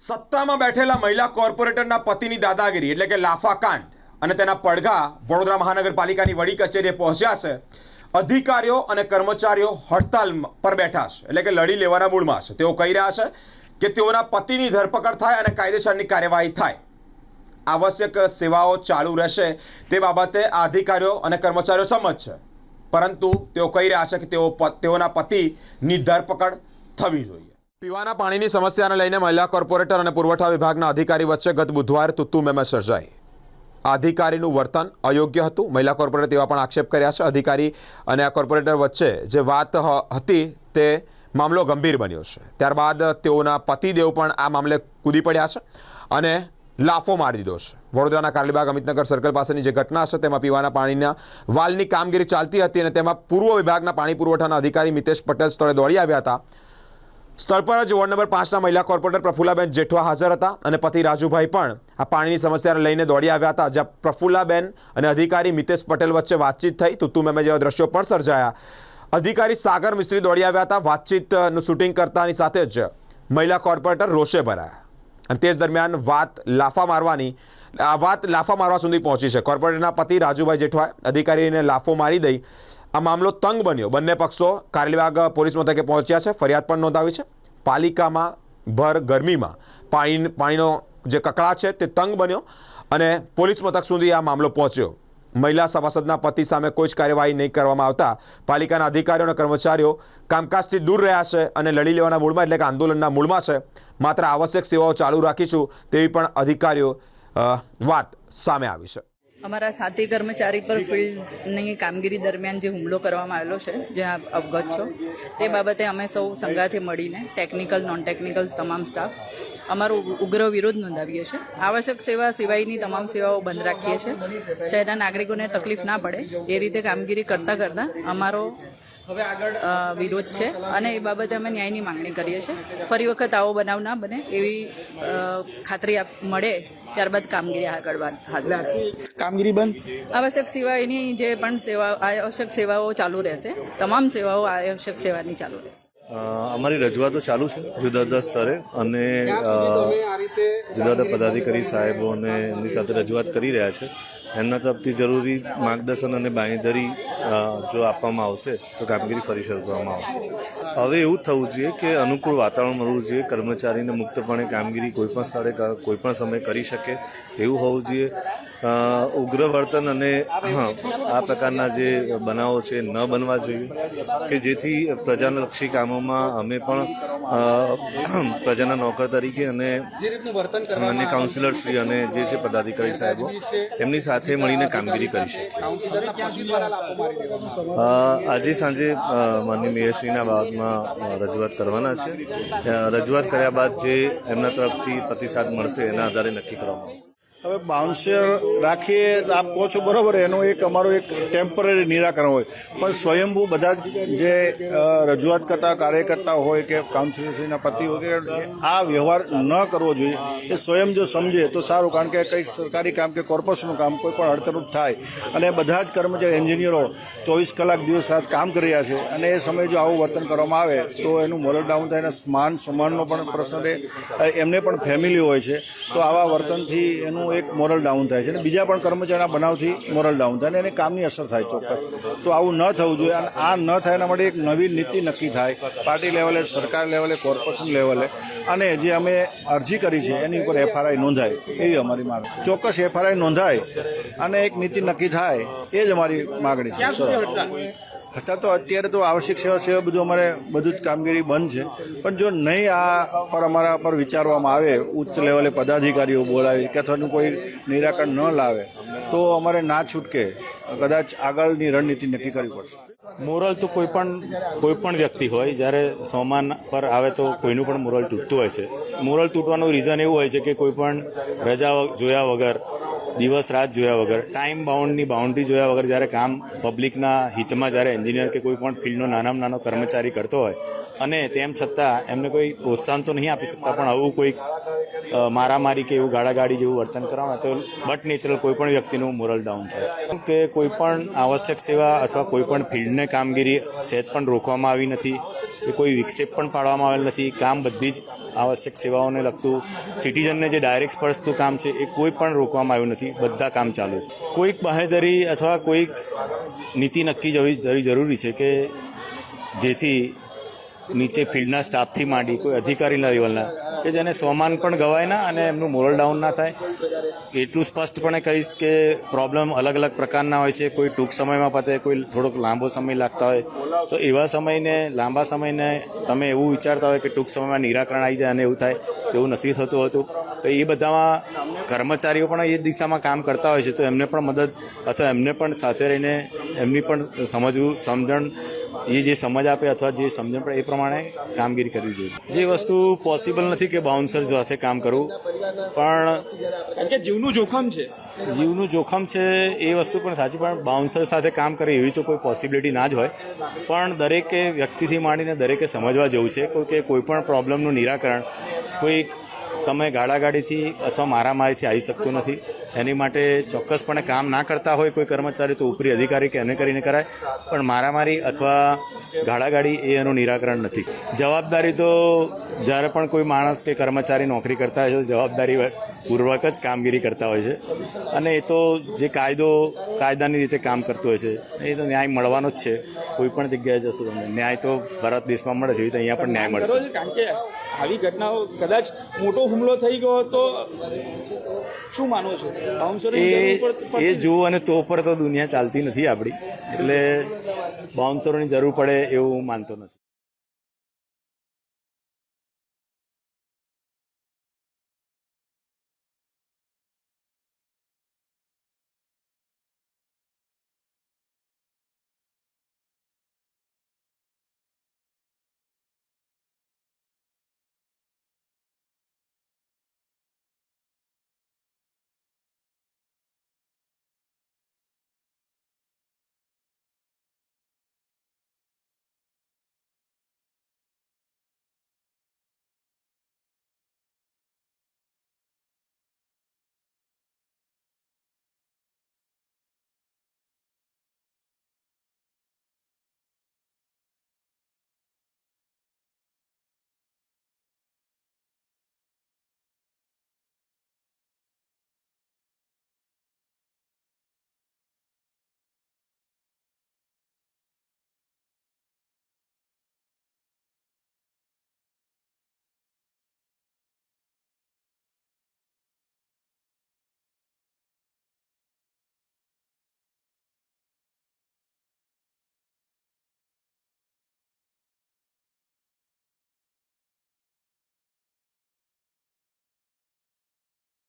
સત્તામાં બેઠેલા મહિલા કોર્પોરેટરના પતિની દાદાગીરી એટલે કે લાફા કાંડ અને તેના પડઘા વડોદરા મહાનગરપાલિકાની વડી કચેરીએ પહોંચ્યા છે. અધિકારીઓ અને કર્મચારીઓ હડતાલ પર બેઠા છે એટલે કે લડી લેવાના મૂળમાં છે. તેઓ કહી રહ્યા છે કે તેઓના પતિની ધરપકડ થાય અને કાયદેસરની કાર્યવાહી થાય. આવશ્યક સેવાઓ ચાલુ રહેશે તે બાબતે આ અધિકારીઓ અને કર્મચારીઓ સમજ છે. પરંતુ તેઓ કહી રહ્યા છે કે તેઓ તેઓના પતિની ધરપકડ થવી જોઈએ. પીવાના પાણીની સમસ્યાને લઈને મહિલા કોર્પોરેટર અને પુરવઠા વિભાગના અધિકારી વચ્ચે ગત બુધવારે તુતુ મેમે સર્જાઈ. આ અધિકારીનું વર્તન અયોગ્ય હતું. મહિલા કોર્પોરેટર તેવા પણ આક્ષેપ કર્યા છે. અધિકારી અને આ કોર્પોરેટર વચ્ચે જે વાત હતી તે મામલો ગંભીર બન્યો છે. ત્યારબાદ તેઓના પતિદેવ પણ આ મામલે કૂદી પડ્યા છે અને લાફો મારી દીધો છે. વડોદરાના કારલીબાગ અમિતનગર સર્કલ પાસેની જે ઘટના છે તેમાં પીવાના પાણીના વાલની કામગીરી ચાલતી હતી અને તેમાં પૂર્વ વિભાગના પાણી પુરવઠાના અધિકારી મિતેશ પટેલ સ્થળે દોડી આવ્યા હતા. સ્થળ પર જ વોર્ડ નંબર પાંચના મહિલા કોર્પોરેટર પ્રફુલ્લાબેન જેઠવા હાજર હતા અને પતિ રાજુભાઈ પણ આ પાણીની સમસ્યાને લઈને દોડી આવ્યા હતા, જ્યાં પ્રફુલ્લાબેન અને અધિકારી મિતેશ પટેલ વચ્ચે વાતચીત થઈ, તુતુ મેમે જેવા દ્રશ્યો પણ સર્જાયા. અધિકારી સાગર મિસ્ત્રી દોડી આવ્યા હતા, વાતચીતનું શૂટિંગ કરતાની સાથે જ મહિલા કોર્પોરેટર રોષે ભરાયા. અને તે જ દરમિયાન વાત લાફા મારવાની, આ વાત લાફા મારવા સુધી પહોંચી છે. કોર્પોરેટરના પતિ રાજુભાઈ જેઠવા અધિકારીને લાફો મારી દઈ આ મામલો તંગ બન્યો. બંને પક્ષો કારેલીબાગ પોલીસ મથકે પહોંચ્યા છે. ફરિયાદ પણ નોંધાવી છે. પાલિકામાં ભર ગરમીમાં. પાણી, પાણીનો જે કકળા છે તે તંગ બન્યો અને પોલીસ મથક સુધી આ મામલો પહોંચ્યો. મહિલા સભાસદના પતિ સામે કોઈ જ કાર્યવાહી નહીં કરવામાં આવતા. પાલિકાના અધિકારીઓ અને કર્મચારીઓ કામકાજથી દૂર રહ્યા છે અને લડી લેવાના મૂળમાં એટલે કે આંદોલનના મૂળમાં છે. માત્ર આવશ્યક સેવાઓ ચાલુ રાખીશું તેવી પણ અધિકારીઓ વાત સામે આવી છે. અમારા સાથી કર્મચારી પર ફિલ્ડની કામગીરી દરમિયાન જે હુમલો કરવામાં આવેલો છે, જે આપ અવગત છો, તે બાબતે અમે સૌ સંગાથે મળીને ટેકનિકલ નોન ટેકનિકલ તમામ સ્ટાફ અમારો ઉગ્ર વિરોધ નોંધાવીએ છીએ. આવશ્યક સેવા સિવાયની તમામ સેવાઓ બંધ રાખીએ છીએ. શહેરના નાગરિકોને તકલીફ ના પડે, એ રીતે કામગીરી કરતાં કરતાં અમારો વિરોધ છે અને એ બાબતે અમે ન્યાયની માંગણી કરીએ છીએ. ફરી વખત આવો બનાવ ના બને એવી ખાતરી મળે ત્યારબાદ કામગીરી આગળ હાથ. કામગીરી બંધ? આવશ્યક સેવાઓની જે પણ સેવા આવશ્યક સેવાઓ ચાલુ રહેશે તમામ સેવાઓ આવશ્યક સેવાની ચાલુ રહેશે. અમારી રજૂઆતો ચાલુ છે જુદા જુદા સ્તરે અને જુદા જુદા પદાધિકારી સાહેબો અને એમની સાથે રજૂઆત કરી રહ્યા છે. એમના તરફથી જરૂરી માર્ગદર્શન અને બાંયધરી જો આપવામાં આવશે તો કામગીરી ફરી શરૂ કરવામાં આવશે. હવે એવું જ થવું જોઈએ કે અનુકૂળ વાતાવરણ મળવું જોઈએ કર્મચારીને મુક્તપણે કામગીરી કોઈપણ સ્થળે કોઈપણ સમયે કરી શકે એવું હોવું જોઈએ. ઉગ્ર વર્તન અને આ પ્રકારના જે બનાવો છે ન બનવા જોઈએ કે જેથી પ્રજાલક્ષી કામોમાં અમે પણ પ્રજાના નોકર તરીકે અને માન્ય કાઉન્સિલર શ્રી અને જે છે પદાધિકારી સાહેબો એમની સાથે મળીને કામગીરી કરી શકીએ. આજે સાંજે અ, માનનીય મેયરશ્રીના બાબતમાં અ, રજૂઆત કરવાના છે. રજૂઆત કર્યા બાદ જે એમના તરફથી પ્રતિસાદ મળશે એના આધારે નક્કી કરવામાં આવશે. હવે બાઉન્સર રાખીએ આપ કહો છો, બરાબર, એનું એક અમારું એક ટેમ્પરરી નિરાકરણ હોય. પણ સ્વયંભૂ બધા જ રજૂઆત કરતા, કાર્યકર્તા હોય કે કાઉન્સિલરશ્રીના પતિ હોય કે આ વ્યવહાર ન કરવો જોઈએ. એ સ્વયં જો સમજે તો સારું, કારણ કે કંઈ સરકારી કામ કે કોર્પોરેશનનું કામ કોઈ પણ અડતરૂપ થાય. અને બધા જ કર્મચારી, એન્જિનિયરો ચોવીસ કલાક દિવસ રાત કામ કરી રહ્યા છે. અને એ સમયે જો આવું વર્તન કરવામાં આવે, તો એનું મોરલ ડાઉન થાય એના માન સન્માનનો પણ પ્રશ્ન રહે. એમને પણ ફેમિલી હોય છે. તો આવા વર્તનથી એનું એક મોરલ ડાઉન થાય છે અને બીજા પણ કર્મચારીના બનાવથી મોરલ ડાઉન થાય અને એને કામની અસર થાય ચોક્કસ. તો આવું ન થવું જોઈએ અને આ ન થાય એના માટે એક નવી નીતિ નક્કી થાય પાર્ટી લેવલે સરકાર લેવલે કોર્પોરેશન લેવલે. અને જે અમે અરજી કરી છે એની ઉપર એફઆરઆઈ નોંધાય એવી અમારી માંગ. ચોક્કસ એફઆરઆઈ નોંધાય અને એક નીતિ નક્કી થાય એ જ અમારી માગણી છે. હતા તો અત્યારે તો આવશ્યક સેવા સેવા બધું અમારે બધું જ કામગીરી બંધ છે. પણ જો નહીં આ પર અમારા પર વિચારવામાં આવે, ઉચ્ચ લેવલે પદાધિકારીઓ બોલાવી કે અથવા કોઈ નિરાકરણ ન લાવે, તો અમારે ના છૂટકે કદાચ આગળની રણનીતિ નક્કી કરવી પડશે. મોરલ તો કોઈ પણ કોઈ પણ વ્યક્તિ હોય, જ્યારે સમાન પર આવે તો કોઈનું પણ મોરલ તૂટતું હોય છે. મોરલ તૂટવાનું રીઝન એવું હોય છે કે કોઈ પણ રજા જોયા વગર દિવસ રાત જોયા વગર. ટાઈમ બાઉન્ડની બાઉન્ડ્રી જોયા વગર જ્યારે કામ પબ્લિકના હિતમાં જ્યારે એન્જિનિયર કે કોઈ પણ ફિલ્ડનો નાનામાં નાનો કર્મચારી કરતો હોય. અને તેમ છતાં એમને કોઈ પ્રોત્સાહન તો નહીં આપી શકતા, પણ આવું કોઈક મારામારી કે એવું ગાડાગાડી જેવું વર્તન કરવામાં તો બટ નેચરલ કોઈ પણ વ્યક્તિનું મોરલ ડાઉન થાય. કે કોઈ પણ આવશ્યક સેવા અથવા કોઈ પણ ફિલ્ડને કામગીરી સહેજ પણ રોકવામાં આવી નથી, કે કોઈ વિક્ષેપ પણ પાડવામાં આવેલ નથી, કામ બધી જ આવશ્યક સેવાઓને લગતું સિટીઝનને જે ડાયરેક્ટ સ્પર્શતું કામ છે, એ કોઈ પણ રોકવામાં આવ્યું નથી. બધા કામ ચાલુ છે. કોઈક બાહેધરી અથવા કોઈક નીતિ નક્કી જવી જરૂરી છે કે જેથી નીચે ફિલ્ડના સ્ટાફથી માંડી કોઈ અધિકારીના લેવલના કે જેને સ્વમાન પણ ગવાય ના અને એમનું મોરલ ડાઉન ના થાય. એટલું સ્પષ્ટપણે કહીશ કે પ્રોબ્લેમ અલગ અલગ પ્રકારના હોય છે. કોઈ ટૂંક સમયમાં પતે, કોઈ થોડોક લાંબો સમય લાગતા હોય. તો એવા સમયને, લાંબા સમયને તમે એવું વિચારતા હોય કે ટૂંક સમયમાં નિરાકરણ આવી જાય અને એવું થાય એવું નથી થતું હતું. તો એ બધામાં કર્મચારીઓ પણ એ દિશામાં કામ કરતા હોય છે. તો એમને પણ મદદ અથવા એમને પણ સાથે રહીને એમની પણ સમજવું, સમજણ એ જે સમજ આપે અથવા જે સમજણ પડે એ પ્રમાણે કામગીરી કરવી જોઈએ. જે વસ્તુ પોસિબલ નથી કે બાઉન્સર સાથે કામ કરવું પણ કારણ કે જીવનું જોખમ છે. જીવનું જોખમ છે એ વસ્તુ પણ સાચી પણ બાઉન્સર સાથે કામ કરે એવી તો કોઈ પોસિબિલિટી ના જ હોય. પણ દરેકે વ્યક્તિથી માંડીને દરેકે સમજવા જેવું છે કે કોઈ પણ પ્રોબ્લેમનું નિરાકરણ કોઈક તમે ગાડાગાડીથી અથવા મારામારીથી આવી શકતું નથી. એની માટે ચોક્કસપણે કામ ના કરતા હોય કોઈ કર્મચારી તો ઉપરી અધિકારી કે એને કરીને કરાય. પણ મારામારી અથવા ગાડાગાડી એ એનું નિરાકરણ નથી. જવાબદારી તો જ્યારે પણ કોઈ માણસ કે કર્મચારી નોકરી કરતા હોય છે, જવાબદારી પૂર્વક જ કામગીરી કરતા હોય છે. અને એ તો જે કાયદો, કાયદાની રીતે કામ કરતો હોય છે, એ તો ન્યાય મળવાનો જ છે. કોઈ પણ જગ્યાએ જશો તમને. ન્યાય તો ભારત દેશમાં મળે છે એ તો અહીંયા પણ ન્યાય મળશે. આવી ઘટનાઓ કદાચ મોટો હુમલો થઈ ગયો તો શું માનો છો? બાઉન્સરની એ એ જુઓ અને તો પર તો દુનિયા ચાલતી નથી આપણી. એટલે બાઉન્સરોની જરૂર પડે એવું હું માનતો નથી.